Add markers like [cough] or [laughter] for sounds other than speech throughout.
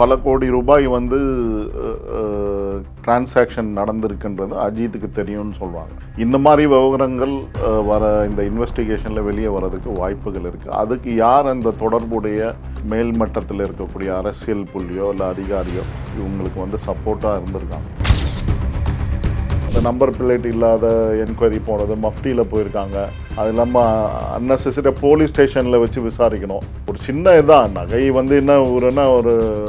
பல கோடி ரூபாய் வந்து டிரான்சாக்ஷன் நடந்திருக்குன்றது. அஜித்துக்கு தெரியும்னு சொல்கிறாங்க இந்த மாதிரி விவகாரங்கள் வர இந்த இன்வெஸ்டிகேஷனில் வெளியே வரதுக்கு வாய்ப்புகள் இருக்குது அதுக்கு யார் அந்த தொடர்புடைய மேல்மட்டத்தில் இருக்கக்கூடிய அரசியல் புள்ளியோ இல்லை அதிகாரியோ இவங்களுக்கு வந்து சப்போர்ட்டாக இருந்திருக்காங்க. நம்பர் பிளேட் இல்லாத என்கொயரி போனது மஃப்டியில் போயிருக்காங்க. அது இல்லாமல் அன்னெசரி போலீஸ் ஸ்டேஷனில் வச்சு விசாரிக்கணும். ஒரு சின்ன இதான். நகை வந்து என்ன ஒரு என்ன ஒரு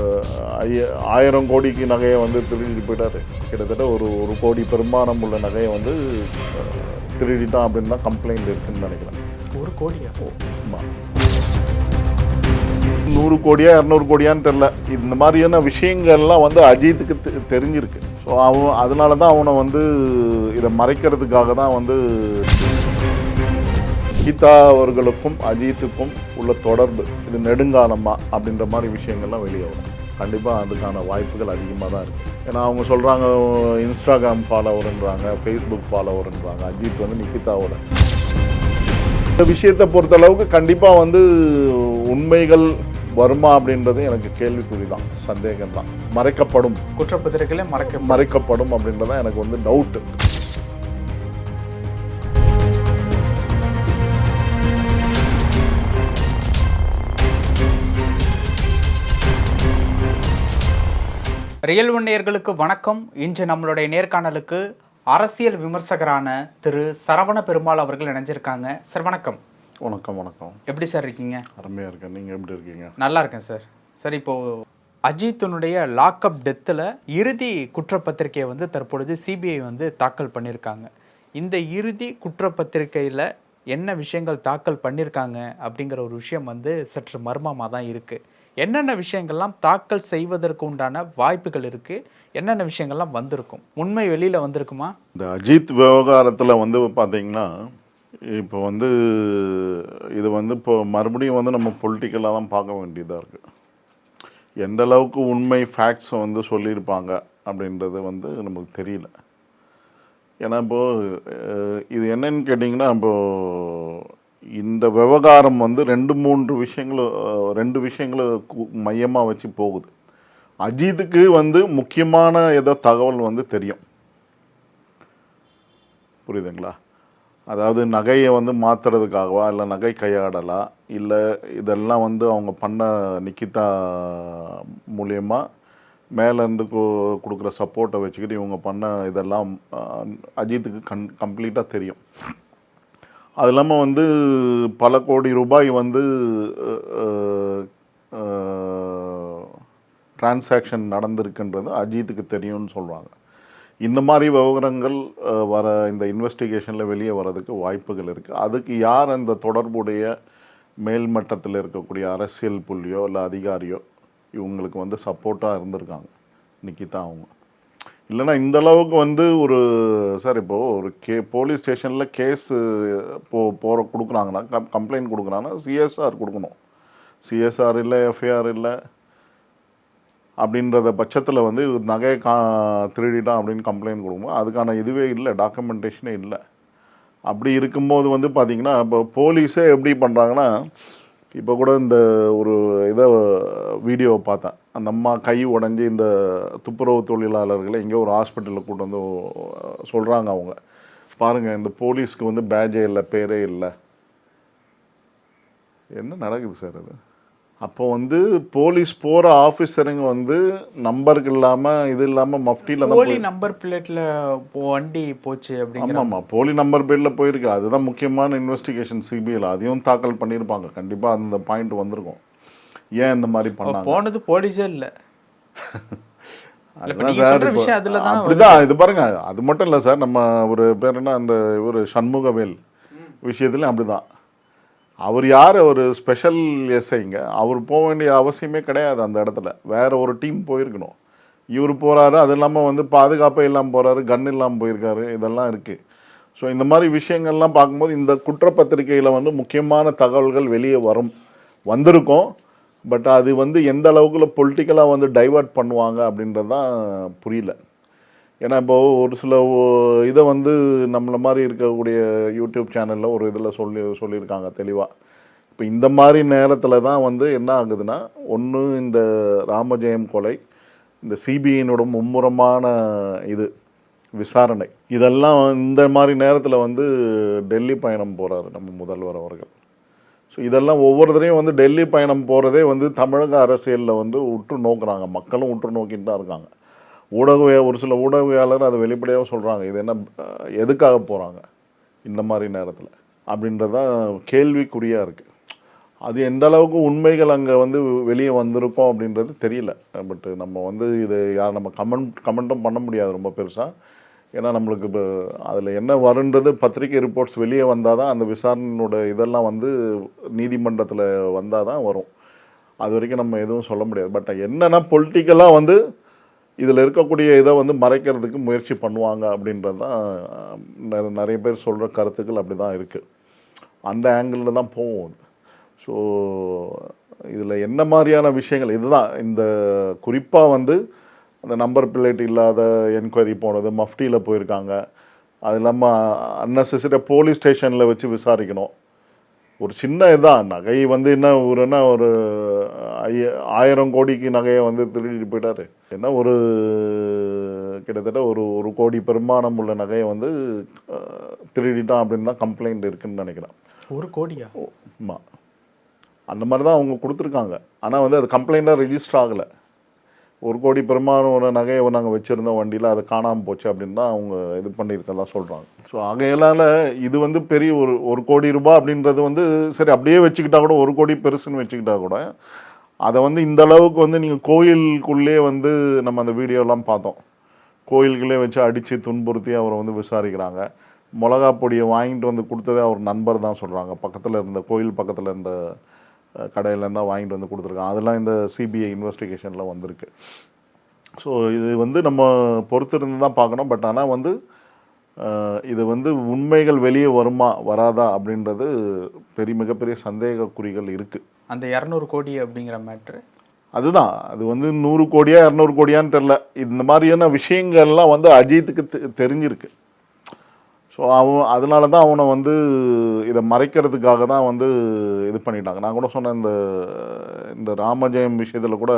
ஐய ஆயிரம் கோடிக்கு நகையை வந்து திருடிட்டு போயிட்டாரு. கிட்டத்தட்ட ஒரு ஒரு கோடி பெருமானம் உள்ள நகையை வந்து திருடிட்டான் அப்படின்னு தான் கம்ப்ளைண்ட் இருக்குன்னு நினைக்கிறேன். ஒரு கோடியா? ஆமா. நூறு கோடியா இரநூறு கோடியான்னு தெரில இந்த மாதிரியான விஷயங்கள்லாம் வந்து அஜித்துக்கு தெ- தெரிஞ்சிருக்கு. அவன் அதனால தான் அவனை வந்து இதை மறைக்கிறதுக்காக தான் வந்து கீதா அவர்களுக்கும் அஜித்துக்கும் உள்ள தொடர்பு. இது நெடுங்காலமா அப்படின்ற மாதிரி விஷயங்கள்லாம் வெளியே வரும். கண்டிப்பாக அதுக்கான வாய்ப்புகள் அதிகமாக தான் இருக்குது ஏன்னா அவங்க சொல்கிறாங்க இன்ஸ்டாகிராம் ஃபாலோவர்ன்றாங்க ஃபேஸ்புக் ஃபாலோவர்ன்றாங்க அஜித் வந்து நிக்கிதாவோட. இந்த விஷயத்தை பொறுத்தளவுக்கு கண்டிப்பாக வந்து உண்மைகள் வருமா அப்படின்றது எனக்கு கேள்விக்குறி தான் சந்தேகம் தான் மறைக்கப்படும். குற்றப்பத்திரிகையில மறைக்க மறைக்கப்படும் அப்படின்றது தான் எனக்கு வந்து டவுட்டு ரியல் ஒன்னியர்களுக்கு வணக்கம். இன்று நம்மளுடைய நேர்காணலுக்கு அரசியல் விமர்சகரான திரு சரவண பெருமாள் அவர்கள் இணைஞ்சிருக்காங்க. சார் வணக்கம். வணக்கம் வணக்கம். எப்படி சார் இருக்கீங்க? அருமையாக இருக்கேன். நீங்கள் எப்படி இருக்கீங்க? நல்லா இருக்கேன் சார். சார் இப்போ அஜித்தினுடைய லாக்அப் டெத்தில் இறுதி குற்றப்பத்திரிகையை வந்து தற்பொழுது சிபிஐ வந்து தாக்கல் பண்ணியிருக்காங்க. இந்த இறுதி குற்றப்பத்திரிகையில் என்ன விஷயங்கள் தாக்கல் பண்ணியிருக்காங்க அப்படிங்கிற ஒரு விஷயம் வந்து சற்று மர்மமாக தான் இருக்குது என்னென்ன விஷயங்கள்லாம் தாக்கல் செய்வதற்கு உண்டான வாய்ப்புகள் இருக்குது என்னென்ன விஷயங்கள்லாம் வந்திருக்கும்? உண்மை வெளியில் வந்திருக்குமா? இந்த அஜித் விவகாரத்தில் வந்து பார்த்தீங்கன்னா இப்போ வந்து இது வந்து இப்போ மறுபடியும் வந்து நம்ம பொலிட்டிக்கலாக தான் பார்க்க வேண்டியதாக இருக்குது எந்த அளவுக்கு உண்மை ஃபேக்ட்ஸை வந்து சொல்லியிருப்பாங்க அப்படின்றது வந்து நமக்கு தெரியல. ஏன்னா இப்போது இது என்னன்னு கேட்டிங்கன்னா இப்போது இந்த விவகாரம் வந்து ரெண்டு மூன்று விஷயங்களும் ரெண்டு விஷயங்களை மையமாக வச்சு போகுது. அஜித்துக்கு வந்து முக்கியமான ஏதோ தகவல் வந்து தெரியும். புரியுதுங்களா? அதாவது நகையை வந்து மாற்றுறதுக்காகவா இல்லை நகை கையாடலா இல்லை இதெல்லாம் வந்து அவங்க பண்ண நிக்கிதா மூலியமாக மேலேருந்து கொடுக்குற சப்போர்ட்டை வச்சுக்கிட்டு இவங்க பண்ண இதெல்லாம் அஜித்துக்கு கண் கம்ப்ளீட்டாக தெரியும். அது இல்லாமல் வந்து பல கோடி ரூபாய் வந்து டிரான்சாக்ஷன் நடந்திருக்குன்றது அஜித்துக்கு தெரியும்னு சொல்கிறாங்க இந்த மாதிரி விவகாரங்கள் வர இந்த இன்வெஸ்டிகேஷனில் வெளியே வரதுக்கு வாய்ப்புகள் இருக்குது அதுக்கு யார் அந்த தொடர்புடைய மேல்மட்டத்தில் இருக்கக்கூடிய அரசியல் புள்ளியோ இல்லை அதிகாரியோ இவங்களுக்கு வந்து சப்போர்ட்டாக இருந்திருக்காங்க. நிக்கிதா அவங்க. இல்லைன்னா இந்த அளவுக்கு வந்து ஒரு சார் இப்போது ஒரு கே போலீஸ் ஸ்டேஷனில் கேஸு போ போகிற கொடுக்குறாங்கன்னா கம் கம்ப்ளைண்ட் கொடுக்குறாங்கன்னா சிஎஸ்ஆர் கொடுக்கணும். சிஎஸ்ஆர் இல்லை எஃப்ஐஆர் இல்லை அப்படின்றத பட்சத்தில் வந்து நகையை கா திருடிட்டான் அப்படின்னு கம்ப்ளைண்ட் கொடுக்கும்போது அதுக்கான இதுவே இல்லை டாக்குமெண்டேஷனே இல்லை. அப்படி இருக்கும்போது வந்து பார்த்தீங்கன்னா இப்போ போலீஸே எப்படி பண்ணுறாங்கன்னா இப்போ கூட இந்த ஒரு இதை வீடியோவை பார்த்தேன். அந்த அம்மா கை உடஞ்சி இந்த துப்புரவு தொழிலாளர்களை எங்கேயோ ஒரு ஹாஸ்பிட்டலில் கூட்டு வந்து சொல்கிறாங்க அவங்க. பாருங்கள் இந்த போலீஸ்க்கு வந்து பேஜே இல்லை பேரே இல்லை. என்ன நடக்குது சார் அது? அப்போ வந்து போலீஸ் போகிற ஆஃபீஸருங்க வந்து நம்பருக்கு இல்லாமல் இது இல்லாமல் மஃப்டியில் தான் போலி நம்பர் பிளேட்ல வண்டி போச்சு அப்படிங்கிற ஆமாம்மா போலி நம்பர் பேரில் போயிருக்கு. அதுதான் முக்கியமான இன்வெஸ்டிகேஷன் சிபிஐல அதையும் தாக்கல் பண்ணியிருப்பாங்க. கண்டிப்பாக அந்த பாயிண்ட் வந்திருக்கும். ஏன் இந்த மாதிரி பண்ணாங்க? போனது போலீஸே இல்ல. அப்படிதான். இது பாருங்க. அது மட்டும் இல்லை சார். நம்ம ஒரு பேர் என்ன? அந்த ஒரு சண்முகவேல் விஷயத்துலையும் அப்படிதான். அவர் யார்? ஒரு ஸ்பெஷல் எஸ்ஐங்க அவர் போக வேண்டிய அவசியமே கிடையாது அந்த இடத்துல. வேற ஒரு டீம் போயிருக்கணும். இவர் போகிறாரு அது இல்லாமல் வந்து பாதுகாப்பே இல்லாமல் போகிறாரு கன் இல்லாமல் போயிருக்காரு. இதெல்லாம் இருக்குது ஸோ இந்த மாதிரி விஷயங்கள்லாம் பார்க்கும்போது இந்த குற்றப்பத்திரிகையில் வந்து முக்கியமான தகவல்கள் வெளியே வரும். வந்திருக்கும். பட் அது வந்து எந்த அளவுக்குள்ள பொலிட்டிக்கலாக வந்து டைவர்ட் பண்ணுவாங்க அப்படின்றது தான் புரியல. ஏன்னா இப்போ ஒரு சில ஓ- இதை வந்து நம்மளை மாதிரி இருக்கக்கூடிய யூடியூப் சேனலில் ஒரு இதில் சொல்லி சொல்லியிருக்காங்க தெளிவாக இப்போ இந்த மாதிரி நேரத்தில் தான் வந்து என்ன ஆகுதுன்னா ஒன்று இந்த ராமஜெயம் கொலை இந்த சிபிஐனோட மும்முரமான இது விசாரணை. இதெல்லாம் இந்த மாதிரி நேரத்தில் வந்து டெல்லி பயணம் போகிறாரு நம்ம முதல்வர் அவர்கள். ஸோ இதெல்லாம் ஒவ்வொரு தடையும் வந்து டெல்லி பயணம் போகிறதே வந்து தமிழக அரசியலில் வந்து உற்று நோக்குறாங்க. மக்களும் உற்று நோக்கிட்டு தான் இருக்காங்க. ஊடக ஒரு சில ஊடகவியாளர் அதை வெளிப்படையாக சொல்கிறாங்க இது என்ன எதுக்காக போகிறாங்க இந்த மாதிரி நேரத்தில்? அப்படின்றதான் கேள்விக்குறியாக இருக்குது அது எந்த அளவுக்கு உண்மைகள் அங்கே வந்து வெளியே வந்திருக்கோம் அப்படின்றது தெரியல. பட்டு நம்ம வந்து இது யார் நம்ம கமெண்ட் கமெண்ட்டும் பண்ண முடியாது ரொம்ப பெருசாக ஏன்னா நம்மளுக்கு இப்போ அதில் என்ன வருன்றது பத்திரிக்கை ரிப்போர்ட்ஸ் வெளியே வந்தால் தான் அந்த விசாரணையோட இதெல்லாம் வந்து நீதிமன்றத்தில் வந்தால் தான் வரும். அது வரைக்கும் நம்ம எதுவும் சொல்ல முடியாது. பட் என்னன்னா பொலிட்டிக்கலாக வந்து இதில் இருக்கக்கூடிய இதை வந்து மறைக்கிறதுக்கு முயற்சி பண்ணுவாங்க அப்படின்றது தான் நிறைய- பேர் சொல்கிற கருத்துக்கள் அப்படி தான் இருக்குது அந்த ஆங்கிளில் தான் போகும் ஸோ இதில் என்ன மாதிரியான விஷயங்கள் இதுதான் இந்த குறிப்பாக வந்து அந்த நம்பர் பிளேட் இல்லாத என்கொயரி போனது மஃப்டியில் போயிருக்காங்க. அது இல்லாமல் அன்னெசரியாக போலீஸ் ஸ்டேஷனில் வச்சு விசாரிக்கணும். ஒரு சின்ன இதான் நகை வந்து என்ன ஒரு என்ன ஒரு ஐய ஆயிரம் கோடிக்கு நகையை வந்து திருடிட்டு போயிட்டாரு. என்ன ஒரு கிட்டத்தட்ட ஒரு ஒரு கோடி பெருமானம் உள்ள நகையை வந்து திருடிட்டான் அப்படின்னு தான் கம்ப்ளைண்ட் இருக்குன்னு நினைக்கிறேன். ஒரு கோடியா? ஆமாம் அந்த மாதிரி தான் அவங்க கொடுத்துருக்காங்க. ஆனால் வந்து அது கம்ப்ளைண்ட்டாக ரெஜிஸ்டர் ஆகலை. ஒரு கோடி பெருமானம் ஒரு நகையை நாங்கள் வச்சுருந்தோம் வண்டியில் அது காணாமல் போச்சு அப்படின்னு தான் அவங்க இது பண்ணியிருக்கதா சொல்கிறாங்க ஸோ ஆகையிலால இது வந்து பெரிய ஒரு ஒரு கோடி ரூபாய் அப்படின்றது வந்து சரி அப்படியே வச்சுக்கிட்டா கூட ஒரு கோடி பெருசுன்னு வச்சுக்கிட்டா கூட அதை வந்து இந்த அளவுக்கு வந்து நீங்கள் கோயிலுக்குள்ளே வந்து நம்ம அந்த வீடியோலாம் பார்த்தோம். கோயில்களே வச்சு அடித்து துன்புறுத்தி அவரை வந்து விசாரிக்கிறாங்க. மிளகா பொடியை வாங்கிட்டு வந்து கொடுத்ததே அவர் நண்பர் தான் சொல்கிறாங்க பக்கத்தில் இருந்த கோயில் பக்கத்தில் இருந்த கடையிலேருந்து தான் வாங்கிட்டு வந்து கொடுத்துருக்காங்க. அதெல்லாம் இந்த சிபிஐ இன்வெஸ்டிகேஷனில் வந்திருக்கு. ஸோ இது வந்து நம்ம பொறுத்திருந்து தான் பார்க்கணும். பட் ஆனால் வந்து இது வந்து உண்மைகள் வெளியே வருமா வராதா அப்படின்றது பெரிய மிகப்பெரிய சந்தேக குறிகள் இருக்குது அந்த இரநூறு கோடி அப்படிங்கிற மேட்ரு அதுதான். அது வந்து நூறு கோடியா இரநூறு கோடியான்னு தெரில இந்த மாதிரியான விஷயங்கள்லாம் வந்து அஜித்துக்கு தெ- தெரிஞ்சிருக்கு. ஸோ அவன் அதனால தான் அவனை வந்து இதை மறைக்கிறதுக்காக தான் வந்து இது பண்ணிட்டாங்க. நான் கூட சொன்னேன் இந்த இந்த ராமஜெயம் விஷயத்தில் கூட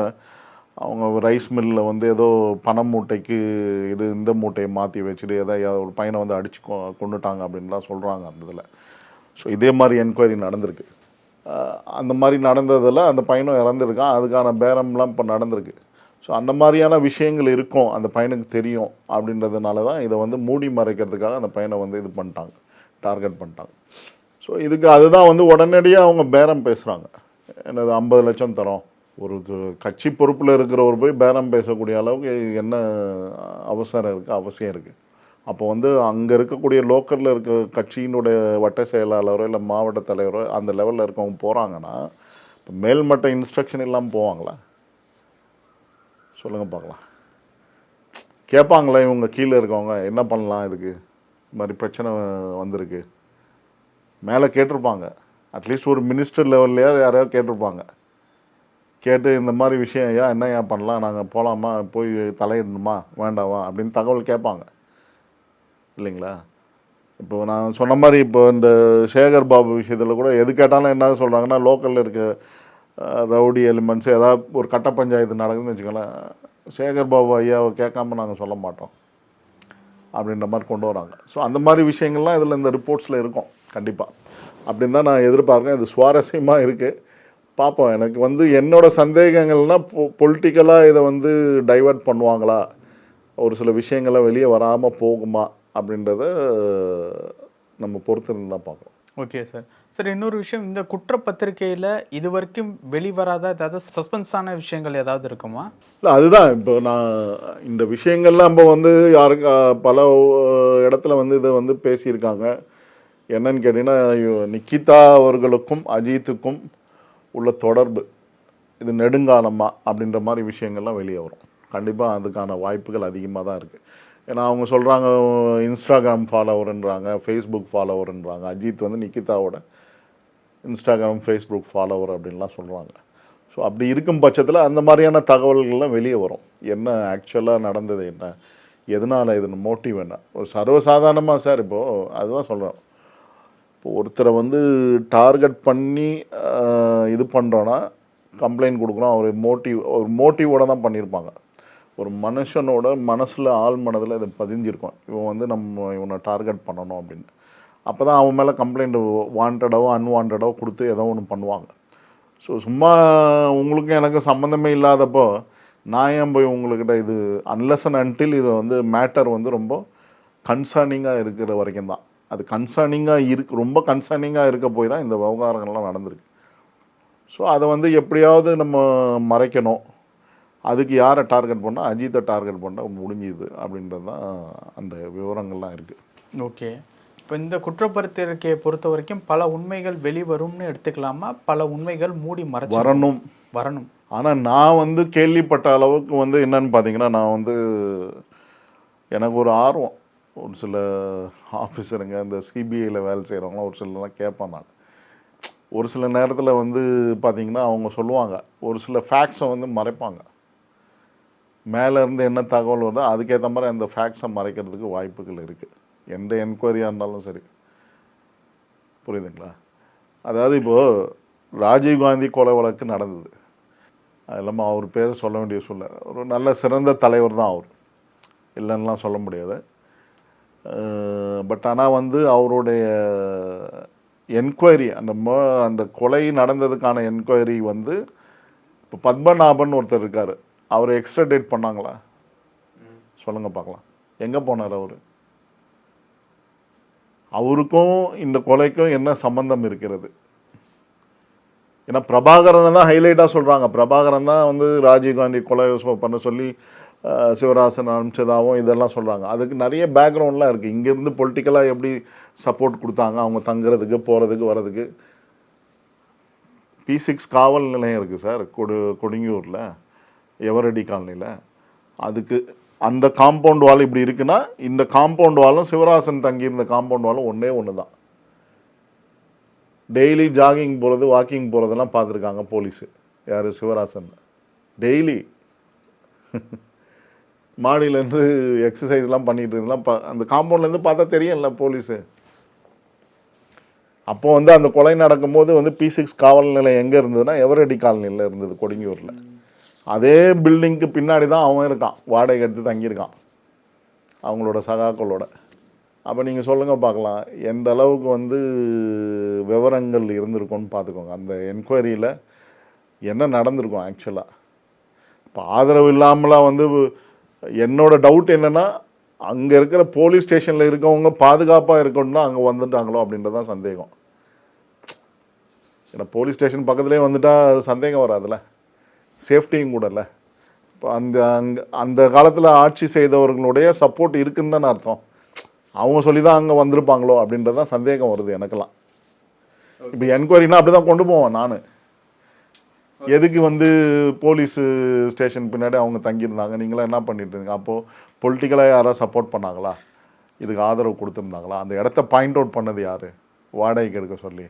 அவங்க ரைஸ் மில்லில் வந்து ஏதோ பணம் மூட்டைக்கு இது இந்த மூட்டையை மாற்றி வச்சுட்டு ஏதோ ஒரு பையனை வந்து அடிச்சு கொ கொண்டுட்டாங்க அப்படின்லாம் சொல்கிறாங்க அந்த இதில். ஸோ இதே மாதிரி என்கொயரி நடந்திருக்கு. அந்த மாதிரி நடந்ததில் அந்த பையனும் இறந்துருக்கான். அதுக்கான பேரம்லாம் இப்போ நடந்திருக்கு. ஸோ அந்த மாதிரியான விஷயங்கள் இருக்கும். அந்த பையனுக்கு தெரியும் அப்படின்றதுனால தான் இதை வந்து மூடி மறைக்கிறதுக்காக அந்த பையனை வந்து இது பண்ணிட்டாங்க. டார்கெட் பண்ணிட்டாங்க. ஸோ இதுக்கு அதுதான் வந்து உடனடியாக அவங்க பேரம் பேசுகிறாங்க என்னது ஐம்பது லட்சம் தரோம். ஒரு கட்சி பொறுப்பில் இருக்கிறவர் போய் பேரம் பேசக்கூடிய அளவுக்கு என்ன அவசரம் இருக்குது அவசியம் இருக்குது அப்போ வந்து அங்கே இருக்கக்கூடிய லோக்கலில் இருக்க கட்சியினுடைய வட்ட செயலாளரோ இல்லை மாவட்ட தலைவரோ அந்த லெவலில் இருக்கவங்க போகிறாங்கன்னா இப்போ மேல்மட்ட இன்ஸ்ட்ரக்ஷன் இல்லாமல் போவாங்களா? சொல்லுங்கள் பார்க்கலாம். கேட்பாங்களா இவங்க கீழே இருக்கவங்க என்ன பண்ணலாம் இதுக்கு? இந்த மாதிரி பிரச்சனை வந்திருக்கு. மேலே கேட்டிருப்பாங்க. அட்லீஸ்ட் ஒரு மினிஸ்டர் லெவல்லையா யாரையோ கேட்டிருப்பாங்க. கேட்டு இந்த மாதிரி விஷயம் ஐயா என்ன ஏன் பண்ணலாம்? நாங்கள் போகலாமா போய் தலையிடணுமா? வேண்டாமா? அப்படின்னு தகவல் கேட்பாங்க. இல்லைங்களா? இப்போ நான் சொன்ன மாதிரி இப்போ இந்த சேகர் பாபு விஷயத்தில் கூட எது கேட்டாலும் என்ன சொல்கிறாங்கன்னா லோக்கலில் இருக்க ரவுடி எலிமெண்ட்ஸ் ஏதாவது ஒரு கட்ட பஞ்சாயத்து நடக்குதுன்னு வச்சுக்கோங்களேன் சேகர் பாபு ஐயாவை கேட்காம நாங்கள் சொல்ல மாட்டோம். அப்படின்ற மாதிரி கொண்டு வராங்க. ஸோ அந்த மாதிரி விஷயங்கள்லாம் இதில் இந்த ரிப்போர்ட்ஸில் இருக்கும் கண்டிப்பாக அப்படின்னு தான் நான் எதிர்பார்க்குறேன். இது சுவாரஸ்யமாக இருக்குது பார்ப்போம். எனக்கு வந்து என்னோடய சந்தேகங்கள்னால் பொ பொலிட்டிக்கலாக இதை வந்து டைவர்ட் பண்ணுவாங்களா? ஒரு சில விஷயங்கள்லாம் வெளியே வராமல் போகுமா? அப்படின்றத நம்ம பொறுத்திருந்து தான் பார்க்கணும். ஓகே சார் சார் இன்னொரு விஷயம் இந்த குற்றப்பத்திரிகையில் இது வரைக்கும் வெளிவராத ஏதாவது சஸ்பென்ஸான விஷயங்கள் ஏதாவது இருக்குமா? இல்லை அதுதான். இப்போ நான் இந்த விஷயங்கள்லாம் நம்ம வந்து யாருக்கு பல இடத்துல வந்து இதை வந்து பேசியிருக்காங்க. என்னன்னு கேட்டிங்கன்னா நிக்கிதா அவர்களுக்கும் அஜித்துக்கும் உள்ள தொடர்பு இது நெடுங்காலமா அப்படின்ற மாதிரி விஷயங்கள்லாம் வெளியே வரும். கண்டிப்பாக அதுக்கான வாய்ப்புகள் அதிகமாக தான் இருக்குது ஏன்னா அவங்க சொல்கிறாங்க இன்ஸ்டாகிராம் ஃபாலோவர்ன்றாங்க ஃபேஸ்புக் ஃபாலோவர்ன்றாங்க அஜித் வந்து நிக்கிதாவோட இன்ஸ்டாகிராம் ஃபேஸ்புக் ஃபாலோவர் அப்படின்லாம் சொல்கிறாங்க ஸோ அப்படி இருக்கும் பட்சத்தில் அந்த மாதிரியான தகவல்கள்லாம் வெளியே வரும். என்ன ஆக்சுவலாக நடந்தது என்ன? எதனால் இது மோட்டிவ் என்ன? ஒரு சர்வசாதாரணமாக சார் இப்போது அதுதான் சொல்கிறோம் இப்போ ஒருத்தரை வந்து டார்கெட் பண்ணி இது பண்ணுறோன்னா கம்ப்ளைண்ட் கொடுக்குறோம் அவர் மோட்டிவ் ஒரு மோட்டிவோட தான் பண்ணியிருப்பாங்க. ஒரு மனுஷனோட மனசில் ஆள் மனதில் இது பதிஞ்சிருக்கும். இவன் வந்து நம்ம இவனை டார்கெட் பண்ணணும் அப்படின்னு. அப்போ தான் அவன் மேலே கம்ப்ளைண்ட் வாண்டடாவோ அன்வான்டோ கொடுத்து ஏதோ ஒன்று பண்ணுவாங்க. ஸோ சும்மா உங்களுக்கும் எனக்கு சம்மந்தமே இல்லாதப்போ நான் ஏன் போய் உங்கள்கிட்ட இது அன்லஸ் அண்ட் அன்டில் இது வந்து மேட்டர் வந்து ரொம்ப கன்சர்னிங்காக இருக்கிற வரைக்கும் தான். அது கன்சர்னிங்காக இருக்கு ரொம்ப கன்சர்னிங்காக இருக்க போய் தான் இந்த விவகாரங்கள்லாம் நடந்திருக்கு. ஸோ அதை வந்து எப்படியாவது நம்ம மறைக்கணும். அதுக்கு யாரை டார்கெட் பண்ணால் அஜித்தை டார்கெட் பண்ணால் முடிஞ்சுது அப்படின்றது தான் அந்த விவரங்கள்லாம் இருக்குது ஓகே. இப்போ இந்த குற்றப்பத்திரிக்கையை பொறுத்த வரைக்கும் பல உண்மைகள் வெளிவரும்னு எடுத்துக்கலாமா? பல உண்மைகள் மூடி மறைச்சு வரணும். வரணும். ஆனால் நான் வந்து கேள்விப்பட்ட அளவுக்கு வந்து என்னன்னு பார்த்தீங்கன்னா நான் வந்து எனக்கு ஒரு ஆர்வம். ஒரு சில ஆஃபீஸருங்க இந்த சிபிஐயில் வேலை செய்கிறவங்களாம் ஒரு சிலலாம் கேட்பேன் நான். ஒரு சில நேரத்தில் வந்து பார்த்தீங்கன்னா அவங்க சொல்லுவாங்க. ஒரு சில ஃபேக்ட்ஸை வந்து மறைப்பாங்க. மேலேருந்து என்ன தகவல் வருதோ அதுக்கேற்ற மாதிரி அந்த ஃபேக்ட்ஸை மறைக்கிறதுக்கு வாய்ப்புகள் இருக்குது எந்த என்கொயரியாக இருந்தாலும் சரி. புரியுதுங்களா? அதாவது இப்போது ராஜீவ்காந்தி கொலை வழக்கு நடந்தது. அது இல்லாமல் அவர் பேர் சொல்ல வேண்டிய சொல்ல ஒரு நல்ல சிறந்த தலைவர் தான் அவர். இல்லைன்னெலாம் சொல்ல முடியாது. பட் ஆனால் வந்து அவருடைய என்கொயரி அந்த மோ அந்த கொலை நடந்ததுக்கான என்கொயரி வந்து இப்போ பத்மநாபன் ஒருத்தர் இருக்கார். அவர் எக்ஸ்ட்ரா டேட் பண்ணாங்களா? சொல்லுங்கள் பார்க்கலாம். எங்கே போனார் அவர்? அவருக்கும் இந்த கொலைக்கும் என்ன சம்பந்தம் இருக்கிறது? ஏன்னா பிரபாகரனை தான் ஹைலைட்டாக சொல்கிறாங்க பிரபாகரன் தான் வந்து ராஜீவ்காந்தி கொலை பண்ண சொல்லி சிவராசன் அனுப்பிச்சதாகவும் இதெல்லாம் சொல்கிறாங்க அதுக்கு நிறைய பேக்ரவுண்ட்லாம் இருக்குது இங்கேருந்து பொலிட்டிக்கலாக எப்படி சப்போர்ட் கொடுத்தாங்க? அவங்க தங்குறதுக்கு போகிறதுக்கு வர்றதுக்கு. பி சிக்ஸ் காவல் நிலையம் இருக்குது சார் கொடு கொடுங்கியூரில். எவரடி காலனியில் அதுக்கு அந்த காம்பவுண்ட் வால் இப்படி இருக்குன்னா இந்த காம்பவுண்ட் வாலும் சிவராசன் தங்கியிருந்த காம்பவுண்ட் வாலும் ஒன்றே ஒன்று தான் டெய்லி ஜாகிங் போகிறது வாக்கிங் போகிறதெல்லாம் பார்த்துருக்காங்க போலீஸு. யார்? சிவராசன். டெய்லி. [laughs] மாடியிலேருந்து எக்ஸசைஸ்லாம் பண்ணிட்டு இருந்தெல்லாம் அந்த காம்பவுண்ட்லேருந்து பார்த்தா தெரியும்ல போலீஸு. அப்போ வந்து அந்த கொலை நடக்கும்போது வந்து பி சிக்ஸ் காவல் நிலையம் எங்கே இருந்ததுன்னா எவரடி காலனியில் இருந்தது கொடுங்கியூரில். அதே பில்டிங்க்கு பின்னாடி தான் அவன் இருக்கான். வாடகை எடுத்து தங்கியிருக்கான். அவங்களோட சகாக்களோட. அப்போ நீங்கள் சொல்லுங்கள் பார்க்கலாம். எந்த அளவுக்கு வந்து விவரங்கள் இருந்திருக்கும்னு பார்த்துக்கோங்க. அந்த என்கொயரியில் என்ன நடந்திருக்கும் ஆக்சுவலாக இப்போ ஆதரவு இல்லாமலாம் வந்து என்னோட டவுட் என்னென்னா அங்கே இருக்கிற போலீஸ் ஸ்டேஷனில் இருக்கவங்க பாதுகாப்பாக இருக்கணும்னா அங்கே வந்துட்டாங்களோ அப்படின்றது தான் சந்தேகம். ஏன்னா போலீஸ் ஸ்டேஷன் பக்கத்துலேயே வந்துட்டால் அது சந்தேகம் வராதுல்ல? சேஃப்டியும் கூடல்ல இப்போ அந்த அங்கே அந்த காலத்தில் ஆட்சி செய்தவர்களுடைய சப்போர்ட் இருக்குன்னு தானே அர்த்தம். அவங்க சொல்லி தான் அங்கே வந்திருப்பாங்களோ அப்படின்றது தான் சந்தேகம் வருது எனக்கெல்லாம். இப்போ என்கொயரினா அப்படி தான் கொண்டு போவேன் நான். எதுக்கு வந்து போலீஸ் ஸ்டேஷன் பின்னாடி அவங்க தங்கியிருந்தாங்க? நீங்களாம் என்ன பண்ணிட்டு இருந்தீங்க? அப்போது பொலிட்டிக்கலாக யாராவது சப்போர்ட் பண்ணாங்களா? இதுக்கு ஆதரவு கொடுத்துருந்தாங்களா? அந்த இடத்த பாயிண்ட் அவுட் பண்ணது யார்? வாடகைக்கு எடுக்க சொல்லி.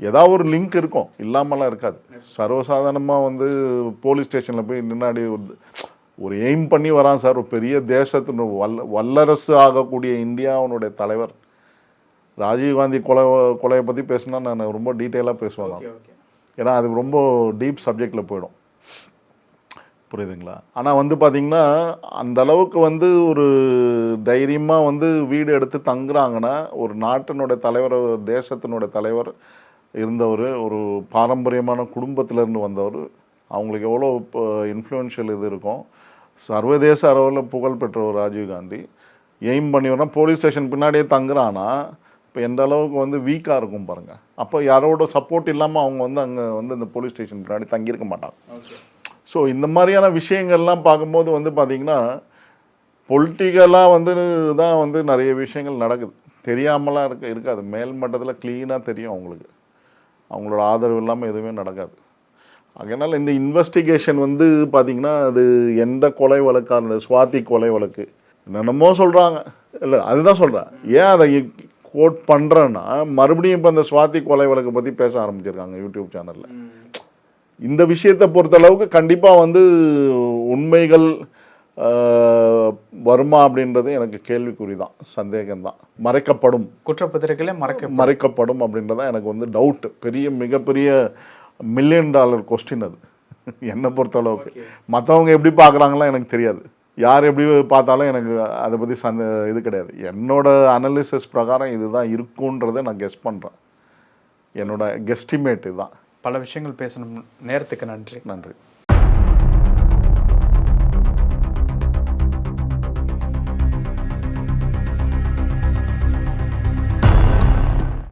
ஏதாவது ஒரு லிங்க் இருக்கும். இல்லாமலாம் இருக்காது. சர்வசாதாரணமாக வந்து போலீஸ் ஸ்டேஷனில் போய் முன்னாடி ஒரு- எய்ம் பண்ணி வரான் சார். ஒரு பெரிய தேசத்தின் வல்ல வல்லரசு ஆகக்கூடிய இந்தியாவுடைய தலைவர். ராஜீவ்காந்தி கொலை கொலையை பற்றி பேசினா நான் ரொம்ப டீட்டெயிலாக பேசுவேன். ஏன்னா அது ரொம்ப டீப் சப்ஜெக்டில் போயிடும். புரியுதுங்களா? ஆனால் வந்து பார்த்தீங்கன்னா அந்த அளவுக்கு வந்து ஒரு தைரியமாக வந்து வீடு எடுத்து தங்குறாங்கன்னா ஒரு நாட்டினுடைய தலைவர் தேசத்தினுடைய தலைவர் இருந்தவர் ஒரு பாரம்பரியமான குடும்பத்திலேருந்து வந்தவர். அவங்களுக்கு எவ்வளோ இப்போ இன்ஃப்ளூயன்ஷியல் இது இருக்கும். சர்வதேச அளவில் புகழ் பெற்றவர் ராஜீவ்காந்தி எய்ம் பண்ணி வரா போலீஸ் ஸ்டேஷன் பின்னாடியே தங்குறான்னா இப்போ எந்த அளவுக்கு வந்து வீக்காக இருக்கும் பாருங்கள் அப்போ யாரோட சப்போர்ட் இல்லாமல் அவங்க வந்து அங்கே வந்து இந்த போலீஸ் ஸ்டேஷன் பின்னாடி தங்கியிருக்க மாட்டாங்க. ஸோ இந்த மாதிரியான விஷயங்கள்லாம் பார்க்கும்போது வந்து பார்த்தீங்கன்னா பொலிட்டிக்கலாக வந்து தான் வந்து நிறைய விஷயங்கள் நடக்குது. தெரியாமலாம் இருக்க இருக்காது. மேல் மட்டத்தில் க்ளீனாக தெரியும் அவங்களுக்கு. அவங்களோட ஆதரவு இல்லாமல் எதுவுமே நடக்காது. அதனால் இந்த இன்வெஸ்டிகேஷன் வந்து பார்த்திங்கன்னா அது எந்த கொலை வழக்காக இருந்தது சுவாதி கொலை வழக்கு. என்னென்னமோ சொல்கிறாங்க இல்லை அதுதான் சொல்கிறேன் ஏன் அதை கோட் பண்ணுறேன்னா மறுபடியும் இப்போ இந்த சுவாதி கொலை வழக்கை பற்றி பேச ஆரம்பிச்சிருக்காங்க யூடியூப் சேனலில். இந்த விஷயத்தை பொறுத்த அளவுக்கு கண்டிப்பாக வந்து உண்மைகள் வருமா அப்படின்றது எனக்கு கேள்விக்குறி தான் சந்தேகம்தான். மறைக்கப்படும். குற்றப்பத்திரிகையில மறைக்க மறைக்கப்படும் அப்படின்றதான் எனக்கு வந்து டவுட் பெரிய மிகப்பெரிய மில்லியன் டாலர் கொஸ்டின் அது. என்னை பொறுத்தளவுக்கு. மற்றவங்க எப்படி பார்க்குறாங்களோ எனக்கு தெரியாது. யார் எப்படி பார்த்தாலும் எனக்கு அதை பற்றி சந்த இது கிடையாது. என்னோட அனலிசிஸ் பிரகாரம் இதுதான் இருக்குன்றதை நான் கெஸ் பண்ணுறேன் என்னோட கெஸ்டிமேட் இதுதான். பல விஷயங்கள் பேசணும். நேரத்துக்கு நன்றி. நன்றி.